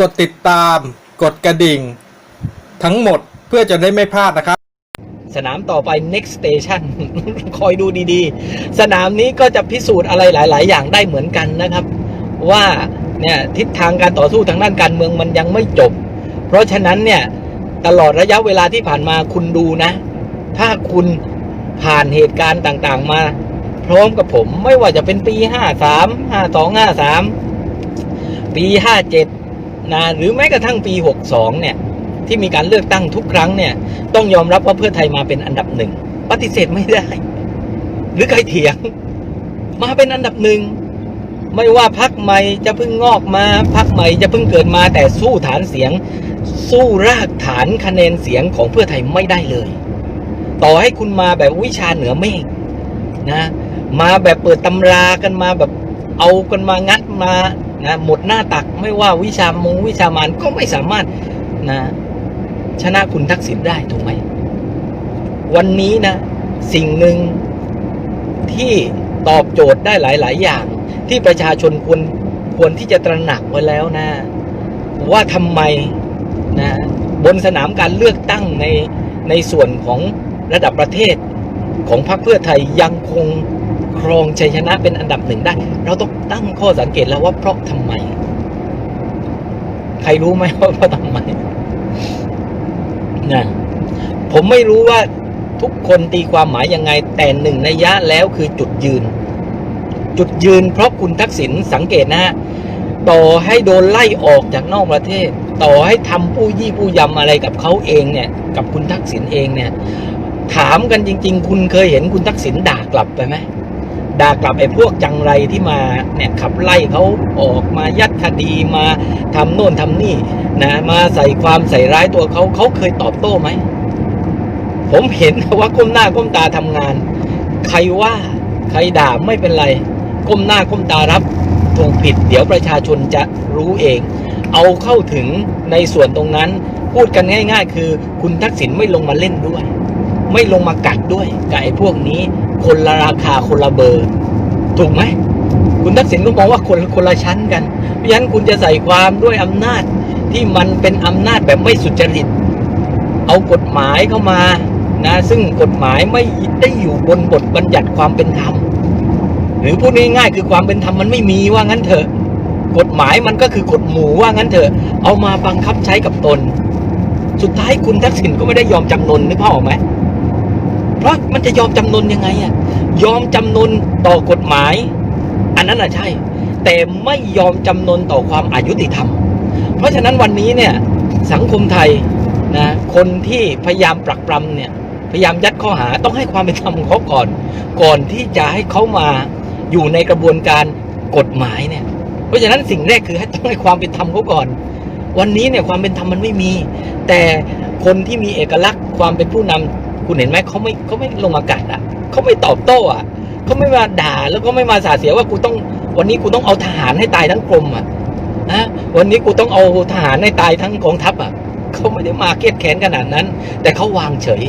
กดติดตาม กดกระดิ่ง ทั้งหมดเพื่อจะได้ไม่พลาดนะครับ สนามต่อไป next station คอยดูดีๆ สนามนี้ก็จะพิสูจน์อะไรหลาย ๆ อย่างได้เหมือนกันนะครับ ว่าเนี่ยทิศทางการต่อสู้ทางด้านการเมืองมันยังไม่จบ เพราะฉะนั้นเนี่ยตลอดระยะเวลาที่ผ่านมาคุณดูนะ ถ้าคุณผ่านเหตุการณ์ต่างๆ มา พร้อมกับผมไม่ว่าจะเป็นปี 53 52 53 ปี 57 นะหรือแม้กระทั่งปี 62 เนี่ย ที่มีการเลือกตั้งทุกครั้งเนี่ย ต้องยอมรับว่าเพื่อไทยมาเป็นอันดับหนึ่งปฏิเสธไม่ได้ หรือใครเถียง มาเป็นอันดับหนึ่งไม่ว่าพักใหม่จะเพิ่งงอกมาพักใหม่จะเพิ่งเกิดมาแต่สู้ฐานเสียง สู้รากฐานคะแนนเสียงของเพื่อไทยไม่ได้เลย ต่อให้คุณมาแบบวิชาเหนือเมฆนะ มาแบบเปิดตำรากันมาแบบเอากันมางัดมา นะหมดหน้าตักไม่ว่าวิชามงวิชามานก็ไม่สามารถนะชนะคุณทักษิณได้ถูกไหมวันนี้นะ สิ่งหนึ่งที่ตอบโจทย์ได้หลาย ๆ อย่าง ที่ประชาชนควรควรที่จะตระหนักไว้แล้วนะ ว่าทำไมนะบนสนามการเลือกตั้งในในส่วนของระดับประเทศของพรรคเพื่อไทยยังคง ครองชัยชนะเป็นอันดับหนึ่งได้ เราต้องตั้งข้อสังเกตแล้วว่าเพราะทำไม ใครรู้ไหมว่าเพราะทำไมนะผมไม่รู้ว่าทุกคนตีความหมายยังไง แต่หนึ่งในยะแล้วคือจุดยืน จุดยืนเพราะคุณทักษิณสังเกตนะฮะต่อให้โดนไล่ออกจากนอกประเทศ ต่อให้ทำผู้ยี่ผู้ยำอะไรกับเขาเองเนี่ย กับคุณทักษิณเองเนี่ย ถามกันจริง ๆ คุณเคยเห็นคุณทักษิณด่ากลับไปไหม ด่ากลับไอ้พวกจังไรที่มาเนี่ยขับไล่เขาออกมายัดคดีมาทำโน่นทำนี่นะมาใส่ความใส่ร้ายตัวเขาเขาเคยตอบโต้ไหม ผมเห็นว่าก้มหน้าก้มตาทำงาน ใครว่าใครด่าไม่เป็นไร ก้มหน้าก้มตารับถูกผิด เดี๋ยวประชาชนจะรู้เอง เอาเข้าถึงในส่วนตรงนั้น พูดกันง่าย ๆ คือ คุณทักษิณไม่ลงมาเล่นด้วย ไม่ลงมากัดด้วยกับไอ้พวกนี้ คนละราคาคนละเบอร์ ถูกไหม คุณทักษิณก็มองว่าคนคนละชั้นกัน เพราะฉะนั้นคุณจะใส่ความด้วยอำนาจที่มันเป็นอำนาจแบบไม่สุจริต เอากฎหมายเข้ามานะซึ่งกฎหมายไม่ได้อยู่บนบทบัญญัติความเป็นธรรมหรือพูดง่ายๆคือความเป็นธรรมมันไม่มีว่างั้นเถอะ กฎหมายมันก็คือกฎหมู่ว่างั้นเถอะเอามาบังคับใช้กับตน สุดท้ายคุณทักษิณก็ไม่ได้ยอมจำนนนึกภาพออกไหม เพราะมันจะยอมจำนนยังไงอะยอมจำนนต่อกฎหมาย อันนั้นอะใช่ แต่ไม่ยอมจำนนต่อความอายุติธรรม เพราะฉะนั้นวันนี้เนี่ยสังคมไทยนะคนที่พยายามปรักปรำเนี่ยพยายามยัดข้อหาต้องให้ความเป็นธรรมของเขาก่อน ก่อนที่จะให้เขามาอยู่ในกระบวนการกฎหมายเนี่ย เพราะฉะนั้นสิ่งแรกคือให้ต้องให้ความเป็นธรรมเขาก่อน วันนี้เนี่ยความเป็นธรรมมันไม่มี แต่คนที่มีเอกลักษณ์ความเป็นผู้นำ คุณเห็นไหมเขาไม่เขาไม่ลงมากัดอะเขาไม่ตอบโต้อะเขาไม่มาด่าแล้วก็ไม่มาสาเสียว่ากูต้อง วันนี้กูต้องเอาทหารให้ตายทั้งกรมอะนะวันนี้กูต้องเอาทหารให้ตายทั้งกองทัพอะเขาไม่ได้มาเกลียดแค้นขนาดนั้น แต่เขาวางเฉย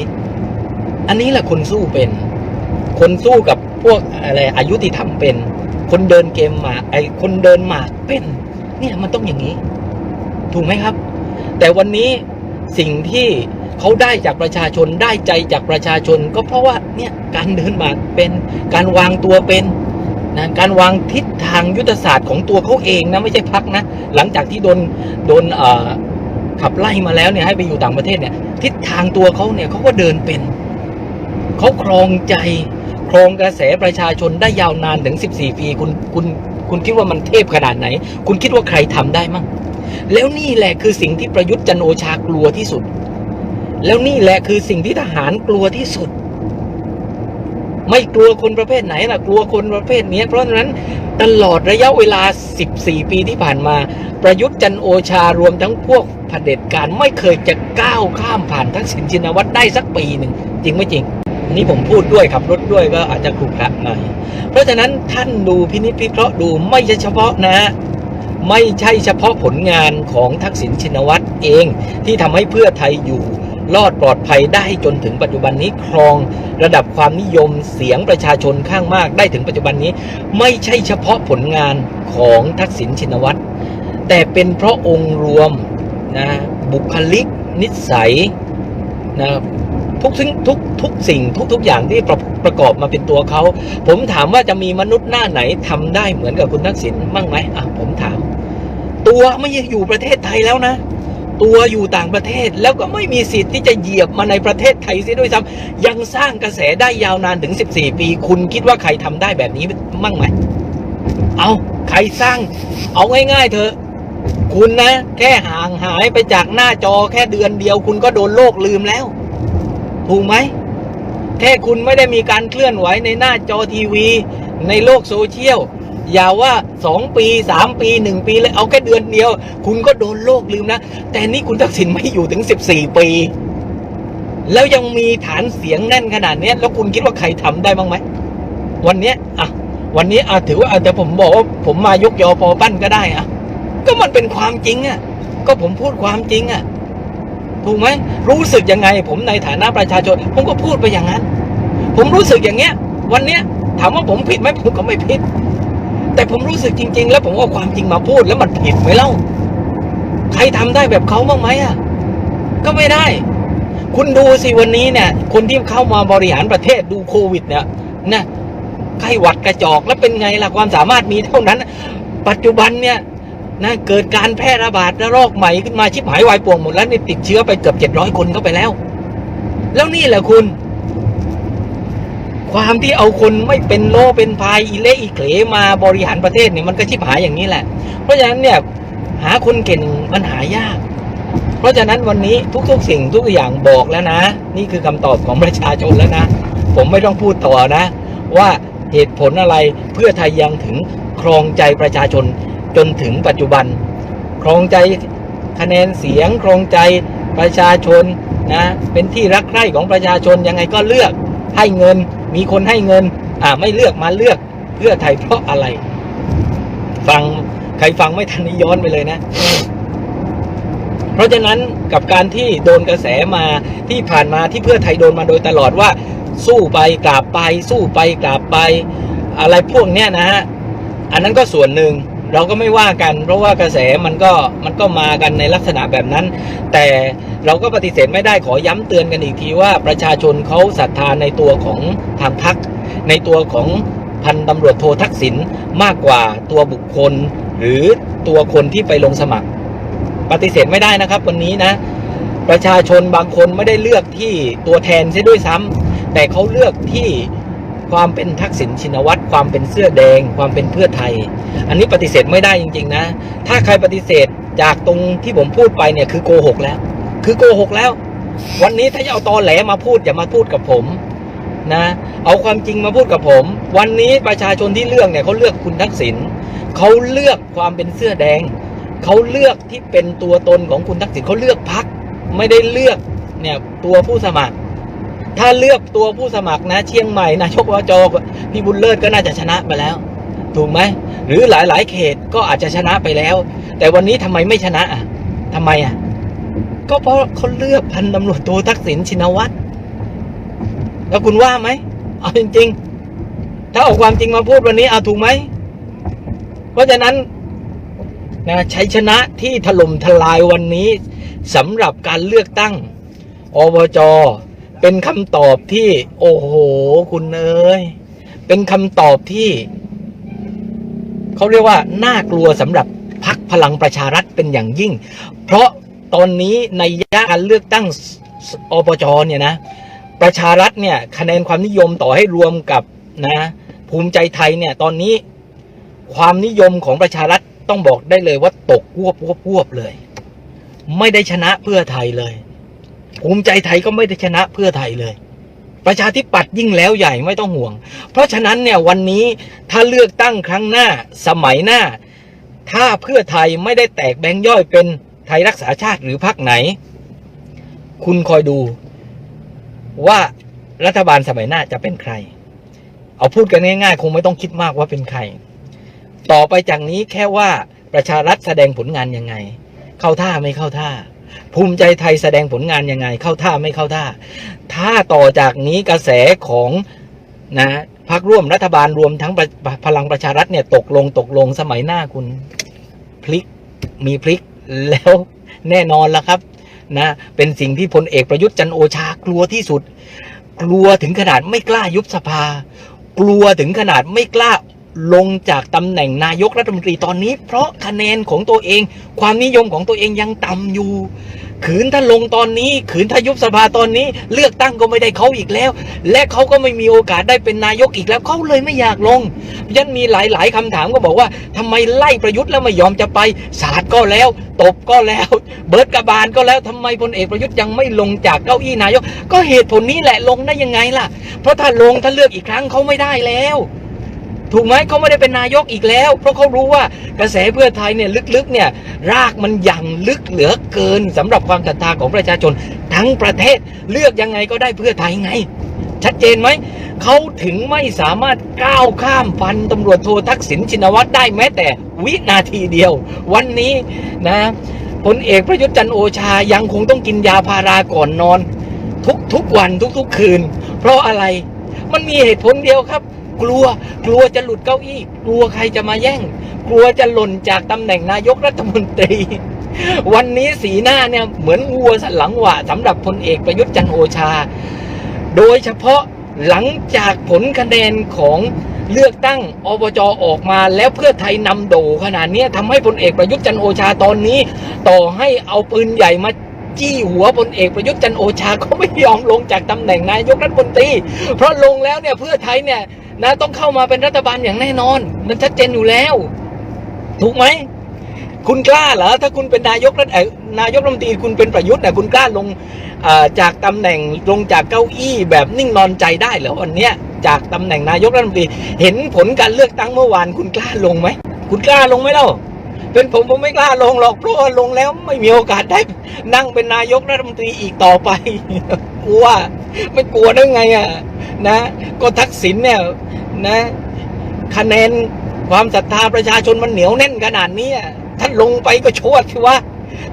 อันนี้แหละคนสู้เป็น คนสู้กับพวกอะไรอายุติธรรมเป็น คนเดินเกมมาไอคนเดินหมากเป็น เนี่ยมันต้องอย่างนี้ ถูกไหมครับ แต่วันนี้สิ่งที่ เขาได้จากประชาชนได้ใจจากประชาชน ก็เพราะว่าเนี่ยการเดินหมากเป็นการวางตัวเป็นนะการวางทิศทางยุทธศาสตร์ของตัวเขาเองนะไม่ใช่พักนะ หลังจากที่โดนโดนขับไล่มาแล้วเนี่ยให้ไปอยู่ต่างประเทศเนี่ยทิศทางตัวเขาเนี่ยเขาก็เดินเป็นเขาครองใจครองกระแสประชาชนได้ยาวนานถึง 14 ปี คุณคุณคุณคิดว่ามันเทพขนาดไหน คุณคิดว่าใครทำได้มั่งแล้วนี่แหละคือสิ่งที่ประยุทธ์จันโอชากลัวที่สุด แล้วนี่แหละคือสิ่งที่ทหารกลัวที่สุด ไม่กลัวคนประเภทไหนล่ะ กลัวคนประเภทนี้ เพราะฉะนั้นตลอดระยะเวลา 14 ปีที่ผ่านมา ประยุทธ์จันโอชารวมทั้งพวกเผด็จการไม่เคยจะก้าวข้ามผ่านทักษิณชินวัตรได้สักปีหนึ่ง จริงไม่จริง นี่ผมพูดด้วยขับรถด้วยก็อาจจะขรุขระหน่อยเพราะฉะนั้นท่านดูพินิจพิเคราะห์ดูไม่ใช่เฉพาะนะไม่ใช่เฉพาะผลงานของทักษิณชินวัตรเองที่ทำให้เพื่อไทยอยู่ รอดปลอดภัยได้จนถึงปัจจุบันนี้ครองระดับความนิยมเสียงประชาชนข้างมากได้ถึงปัจจุบันนี้ ไม่ใช่เฉพาะผลงานของทักษิณชินวัตรแต่เป็นเพราะองค์รวมนะบุคลิก นิสัยนะทุกสิ่งทุกทุกสิ่งทุกทุกอย่างที่ประประกอบมาเป็นตัวเขา ผมถามว่าจะมีมนุษย์หน้าไหนทำได้เหมือนกับคุณทักษิณมั่งไหมอะผมถาม ตัวไม่ยังอยู่ประเทศไทยแล้วนะ ตัวอยู่ต่างประเทศ แล้วก็ไม่มีสิทธิ์ที่จะเหยียบมาในประเทศไทยเสียด้วยซ้ำยังสร้างกระแสได้ยาวนานถึง 14 ปี คุณคิดว่าใครทำได้แบบนี้มั่งไหมเอาใครสร้าง เอาง่ายๆเถอะคุณนะ แค่ห่างหายไปจากหน้าจอแค่เดือนเดียว คุณก็โดนโลกลืมแล้ว ถูกไหม แค่คุณไม่ได้มีการเคลื่อนไหวในหน้าจอทีวี ในโลกโซเชียล อย่าว่าสองปีสามปีหนึ่งปีเลยเอาแค่เดือนเดียว คุณก็โดนโลกลืมนะ แต่นี่คุณทักษิณไม่อยู่ถึงสิบสี่ปี แล้วยังมีฐานเสียงแน่นขนาดนี้แล้วคุณคิดว่าใครทำได้บ้างไหม วันนี้อะวันนี้อาถือว่าอาจจะผมบอกว่าผมมายกยอปอปั้นก็ได้อะก็มันเป็นความจริงอะ ก็ผมพูดความจริงอะถูกไหมรู้สึกยังไง ผมในฐานะประชาชน ผมก็พูดไปอย่างนั้น ผมรู้สึกอย่างเงี้ย วันเนี้ยถามว่าผมผิดไหมผมก็ไม่ผิด แต่ผมรู้สึกจริง ๆ แล้วผมเอาความจริงมาพูดแล้วมันผิดไหมเล่า ใครทำได้แบบเขาบ้างไหมอะ ก็ไม่ได้ คุณดูสิวันนี้เนี่ย คนที่เข้ามาบริหารประเทศดูโควิด เนี่ยนะไข้หวัดกระจอกแล้วเป็นไงล่ะความสามารถมีเท่านั้น ปัจจุบันเนี่ยนะเกิดการแพร่ระบาดระลอกใหม่ขึ้นมาชิบหายวายป่วงหมดแล้วนี่ติดเชื้อไปเกือบเจ็ดร้อยคนเข้าไปแล้ว แล้วนี่แหละคุณ ความที่เอาคนไม่เป็นโลเป็นพายอีเละอีเขลมาบริหารประเทศเนี่ยมันก็ชิบหายอย่างนี้แหละ เพราะฉะนั้นเนี่ยหาคนเก่งมันหายาก เพราะฉะนั้นวันนี้ทุกๆ สิ่งทุกอย่างบอกแล้วนะ นี่คือคำตอบของประชาชนแล้วนะ ผมไม่ต้องพูดต่อนะ ว่าเหตุผลอะไรเพื่อไทยยังถึงครองใจประชาชนจนถึงปัจจุบัน ครองใจคะแนนเสียงครองใจประชาชนนะเป็นที่รักใคร่ของประชาชนยังไงก็เลือกให้เงิน มีคนให้เงิน อ่า ไม่เลือกมาเลือกเพื่อไทยเพราะอะไร ฟังใครฟังไม่ทันนี้ย้อนไปเลยนะ เพราะฉะนั้นกับการที่โดนกระแสมาที่ผ่านมาที่เพื่อไทยโดนมาโดยตลอดว่า สู้ไปกราบไป สู้ไปกราบไป อะไรพวกเนี้ยนะฮะ อันนั้นก็ส่วนหนึ่ง เราก็ไม่ว่ากัน เพราะว่ากระแสมันก็มันก็มากันในลักษณะแบบนั้น แต่เราก็ปฏิเสธไม่ได้ขอย้ำเตือนกันอีกทีว่าประชาชนเขาศรัทธาในตัวของทางพัก ในตัวของพันตำรวจโททักษิณมากกว่าตัวบุคคล หรือตัวคนที่ไปลงสมัคร ปฏิเสธไม่ได้นะครับวันนี้นะ ประชาชนบางคนไม่ได้เลือกที่ตัวแทนเสียด้วยซ้ำแต่เขาเลือกที่ ความเป็นทักษิณชินวัตรความเป็นเสื้อแดง ความเป็นเพื่อไทย อันนี้ปฏิเสธไม่ได้จริง ๆ นะ ถ้าใครปฏิเสธจากตรงที่ผมพูดไปเนี่ยคือโกหกแล้ว คือโกหกแล้ว วันนี้ถ้าจะเอาตอแหลมาพูดอย่ามาพูดกับผมนะ เอาความจริงมาพูดกับผม วันนี้ประชาชนที่เลือกเนี่ยเขาเลือกคุณทักษิณเขาเลือกความเป็นเสื้อแดงเขาเลือกที่เป็นตัวตนของคุณทักษิณเขาเลือกพักไม่ได้เลือกเนี่ยตัวผู้สมัคร ถ้าเลือกตัวผู้สมัครนะเชียงใหม่นายกวจพี่บุญเลิศก็น่าจะชนะไปแล้ว ถูกไหมหรือหลายๆ เขตก็อาจจะชนะไปแล้ว แต่วันนี้ทำไมไม่ชนะอะทำไมอะก็เพราะเขาเลือกพันตำรวจโททักษิณชินวัตรแล้วคุณว่าไหมเอาจริง ๆ ถ้าเอาความจริงมาพูดวันนี้เอาถูกไหม เพราะฉะนั้นนะชัยชนะที่ถล่มทลายวันนี้สำหรับการเลือกตั้งอบจ เป็นคำตอบที่ โอ้โห คุณเอ้ยเป็นคำตอบที่เขาเรียกว่าน่ากลัวสำหรับพักพลังประชารัฐเป็นอย่างยิ่ง เพราะตอนนี้ในยะการเลือกตั้งอบจเนี่ยนะ ประชารัฐเนี่ยคะแนนความนิยมต่อให้รวมกับนะภูมิใจไทยเนี่ยตอนนี้ความนิยมของประชารัฐต้องบอกได้เลยว่าตกวบวบวบเลย ไม่ได้ชนะเพื่อไทยเลย ภูมิใจไทยก็ไม่ได้ชนะเพื่อไทยเลย ประชาธิปัตย์ยิ่งแล้วใหญ่ไม่ต้องห่วง เพราะฉะนั้นเนี่ยวันนี้ถ้าเลือกตั้งครั้งหน้าสมัยหน้า ถ้าเพื่อไทยไม่ได้แตกแบงย่อยเป็นไทยรักษาชาติหรือพรรคไหน คุณคอยดูว่ารัฐบาลสมัยหน้าจะเป็นใคร เอาพูดกันง่ายๆ คงไม่ต้องคิดมากว่าเป็นใคร ต่อไปจากนี้แค่ว่าประชารัฐแสดงผลงานยังไง เข้าท่าไม่เข้าท่า ภูมิใจไทยแสดงผลงานยังไง เข้าท่าไม่เข้าท่า ถ้าต่อจากนี้กระแสของนะพักร่วมรัฐบาลรวมทั้งพลังประชารัฐเนี่ยตกลงตกลงสมัยหน้าคุณพลิกมีพลิกแล้วแน่นอนละครับนะเป็นสิ่งที่พลเอกประยุทธ์จันโอชากลัวที่สุด กลัวถึงขนาดไม่กล้ายุบสภา กลัวถึงขนาดไม่กล้า ลงจากตำแหน่งนายกรัฐมนตรีตอนนี้ เพราะคะแนนของตัวเอง ความนิยมของตัวเองยังต่ำอยู่ ขืนถ้าลงตอนนี้ ขืนถ้ายุบสภาตอนนี้ เลือกตั้งก็ไม่ได้เขาอีกแล้ว และเขาก็ไม่มีโอกาสได้เป็นนายกอีกแล้วเขาเลยไม่อยากลงยันมีหลาย ๆคำถามก็บอกว่าทำไมไล่ประยุทธ์แล้วไม่ยอมจะไปศาลก็แล้ว ตบก็แล้ว เบิร์ดกระบาลก็แล้วทำไมพลเอกประยุทธ์ยังไม่ลงจากเก้าอี้นายก ก็เหตุผลนี้แหละลงได้ยังไงล่ะ เพราะถ้าลงถ้าเลือกอีกครั้งเขาไม่ได้แล้ว ถูกไหมเขาไม่ได้เป็นนายกอีกแล้ว เพราะเขารู้ว่ากระแสเพื่อไทยเนี่ยลึกๆเนี่ยรากมันยังลึกเหลือเกินสำหรับความศรัทธาของประชาชนทั้งประเทศเลือกยังไงก็ได้เพื่อไทยไง ชัดเจนไหมเขาถึงไม่สามารถก้าวข้ามฟันตำรวจโททักษิณชินวัตรได้แม้แต่วินาทีเดียว วันนี้นะพลเอกประยุทธ์จันโอชายังคงต้องกินยาพาราก่อนนอน ทุกทุกวันทุกๆคืน เพราะอะไรมันมีเหตุผลเดียวครับ กลัว กลัวจะหลุดเก้าอี้ กลัวใครจะมาแย่ง กลัวจะหล่นจากตำแหน่งนายกรัฐมนตรี วันนี้สีหน้าเนี่ยเหมือนวัวสันหลังหวะสำหรับพลเอกประยุทธ์จันโอชา โดยเฉพาะหลังจากผลคะแนนของเลือกตั้งอบจออกมาแล้วเพื่อไทยนำโดขนาดนี้ทำให้พลเอกประยุทธ์จันโอชาตอนนี้ ต่อให้เอาปืนใหญ่มา จี้หัวพลเอกประยุทธ์จันโอชาก็ไม่ยอมลงจากตำแหน่งนายกรัฐมนตรี เพราะลงแล้วเนี่ยเพื่อไทยเนี่ยนะต้องเข้ามาเป็นรัฐบาลอย่างแน่นอน มันชัดเจนอยู่แล้ว ถูกไหมคุณกล้าเหรอถ้าคุณเป็นนายกรัฐนายกรัฐมนตรีคุณเป็นประยุทธ์เนะคุณกล้าลงจากตำแหน่งลงจากเก้าอี้แบบนิ่งนอนใจได้เหรอวันเนี้ยจากตำแหน่งนายกรัฐมนตรี เห็นผลการเลือกตั้งเมื่อวานคุณกล้าลงไหมคุณกล้าลงไหมเล่า เป็นผมผมไม่กล้าลงหรอกเพราะว่าลงแล้วไม่มีโอกาสได้นั่งเป็นนายกรัฐมนตรีอีกต่อไปกลัวไม่กลัวได้ไงอะนะ ก็ทักษิณเนี่ยนะ คะแนนความศรัทธาประชาชนมันเหนียวแน่นขนาดนี้ท่านลงไปก็โชดสิว่า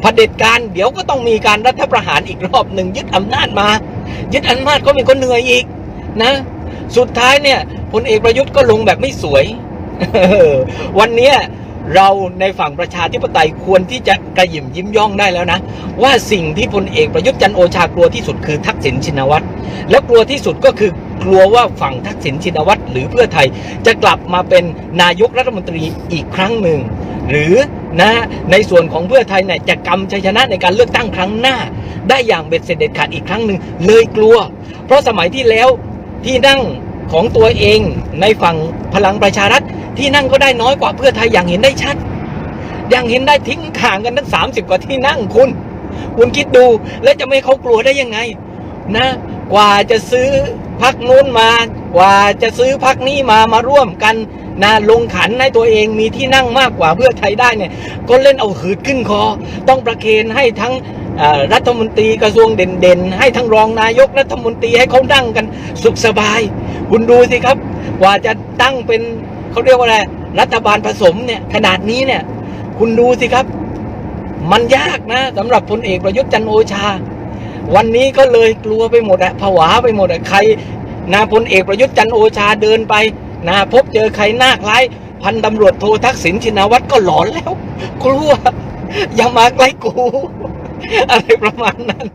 เผด็จการเดี๋ยวก็ต้องมีการรัฐประหารอีกรอบหนึ่งยึดอำนาจมา ยึดอำนาจก็มีคนเหนื่อยอีกนะ สุดท้ายเนี่ยพลเอกประยุทธ์ก็ลงแบบไม่สวยวันเนี้ย เราในฝั่งประชาธิปไตยควรที่จะกระหยิมยิ้มย่องได้แล้วนะ ว่าสิ่งที่พลเอกประยุทธ์จันโอชากลัวที่สุดคือทักษิณชินวัตรแล้วกลัวที่สุดก็คือกลัวว่าฝั่งทักษิณชินวัตรหรือเพื่อไทยจะกลับมาเป็นนายกรัฐมนตรีอีกครั้งหนึ่ง หรือนะในส่วนของเพื่อไทยเนี่ยจะกำชัยชนะในการเลือกตั้งครั้งหน้า ได้อย่างเบ็ดเสร็จเด็ดขาดอีกครั้งหนึ่งเลยกลัว เพราะสมัยที่แล้วที่นั่ง ของตัวเองในฝั่งพลังประชารัฐที่นั่งก็ได้น้อยกว่าเพื่อไทยอย่างเห็นได้ชัด อย่างเห็นได้ทิ้งข่างกันทั้งสามสิบกว่าที่นั่งคุณ คุณคิดดูแล้วจะไม่เขากลัวได้ยังไง นะ กว่าจะซื้อพักนู้นมา กว่าจะซื้อพักนี้มามาร่วมกันนะลงขันให้ตัวเองมีที่นั่งมากกว่าเพื่อไทยได้เนี่ย ก็เล่นเอาหืดขึ้นคอ ต้องประเคนให้ทั้งรัฐมนตรีกระทรวงเด่นๆ ให้ทั้งรองนายกรัฐมนตรีให้เขานั่งกันสุขสบาย คุณดูสิครับ กว่าจะตั้งเป็นเขาเรียกว่าอะไรรัฐบาลผสมเนี่ยขนาดนี้เนี่ย คุณดูสิครับ มันยากนะสำหรับพลเอกประยุทธ์จันโอชา วันนี้ก็เลยกลัวไปหมดอะผวาไปหมดอะใครนาพลเอกประยุทธ์จันโอชาเดินไปนะพบเจอใครหน้าคล้ายพันตำรวจโททักษิณชินวัตรก็หลอนแล้ว กลัว อย่ามาใกล้กู อะไรประมาณนั้น